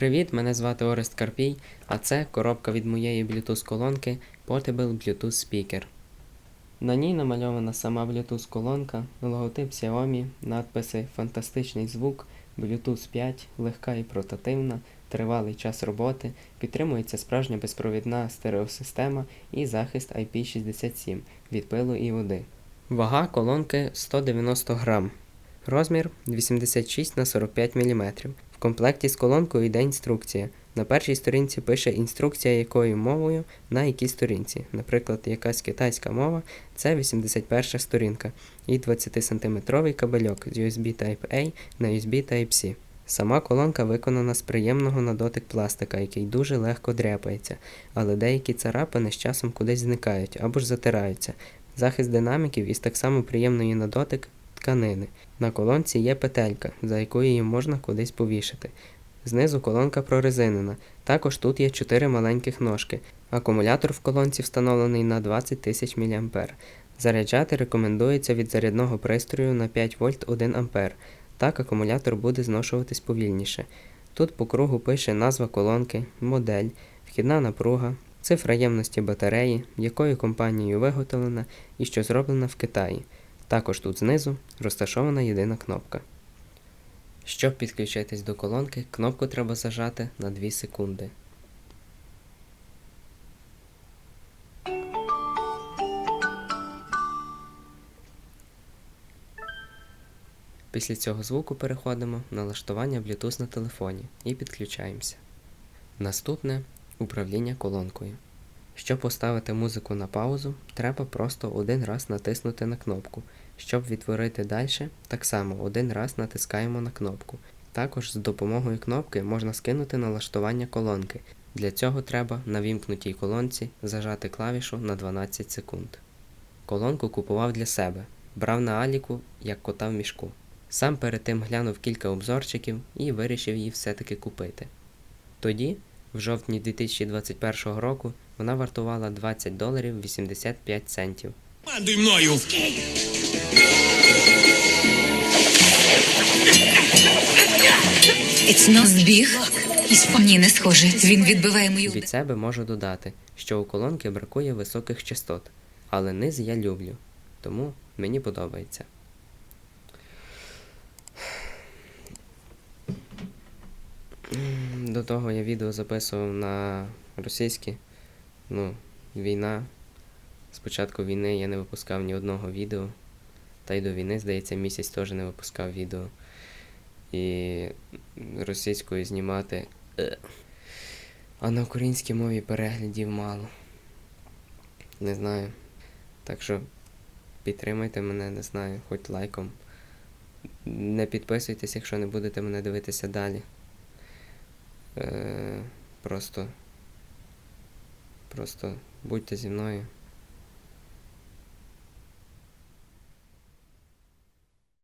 Привіт, мене звати Орест Карпій, а це коробка від моєї Bluetooth колонки Portable Bluetooth Speaker. На ній намальована сама Bluetooth колонка, логотип Xiaomi, надписи Фантастичний звук, Bluetooth 5, легка і портативна, тривалий час роботи, підтримується справжня безпровідна стереосистема і захист IP67 від пилу і води. Вага колонки 190 грам. Розмір 86 на 45 мм. Комплекті з колонкою йде інструкція. На першій сторінці пише інструкція, якою мовою на якій сторінці. Наприклад, якась китайська мова це 81 сторінка і 20-сантиметровий кабельок з USB Type-A на USB Type-C. Сама колонка виконана з приємного на дотик пластика, який дуже легко дряпається, але деякі царапини з часом кудись зникають або ж затираються. Захист динаміків із так само приємної на дотик тканини. На колонці є петелька, за якою її можна кудись повішати. Знизу колонка прорезинена. Також тут є 4 маленьких ножки. Акумулятор в колонці встановлений на 20 тисяч мА. Заряджати рекомендується від зарядного пристрою на 5 вольт 1 А. Так акумулятор буде зношуватись повільніше. Тут по кругу пише назва колонки, модель, вхідна напруга, цифра ємності батареї, якою компанією виготовлена і що зроблена в Китаї. Також тут знизу розташована єдина кнопка. Щоб підключитись до колонки, кнопку треба зажати на 2 секунди. Після цього звуку переходимо в налаштування Bluetooth на телефоні і підключаємося. Наступне управління колонкою. Щоб поставити музику на паузу, треба просто один раз натиснути на кнопку. Щоб відтворити далі, так само один раз натискаємо на кнопку. Також з допомогою кнопки можна скинути налаштування колонки. Для цього треба на вімкнутій колонці зажати клавішу на 12 секунд. Колонку купував для себе, брав на Аліку як кота в мішку. Сам перед тим глянув кілька обзорчиків і вирішив її все-таки купити. Тоді, в жовтні 2021 року, вона вартувала 20 доларів 85 центів. Командуй мною! Іцно збіг. Ні, не схоже. Він відбиває мою. Від себе можу додати, що у колонки бракує високих частот, але низ я люблю, тому мені подобається. До того я відео записував на російське. Ну, війна. З початку війни я не випускав ні одного відео. Та й до війни, здається, місяць теж не випускав відео. І російською знімати. е, А на українській мові переглядів мало. Не знаю. Так що підтримайте мене, не знаю, хоч лайком. Не підписуйтесь, якщо не будете мене дивитися далі. Е, просто. Просто будьте зі мною.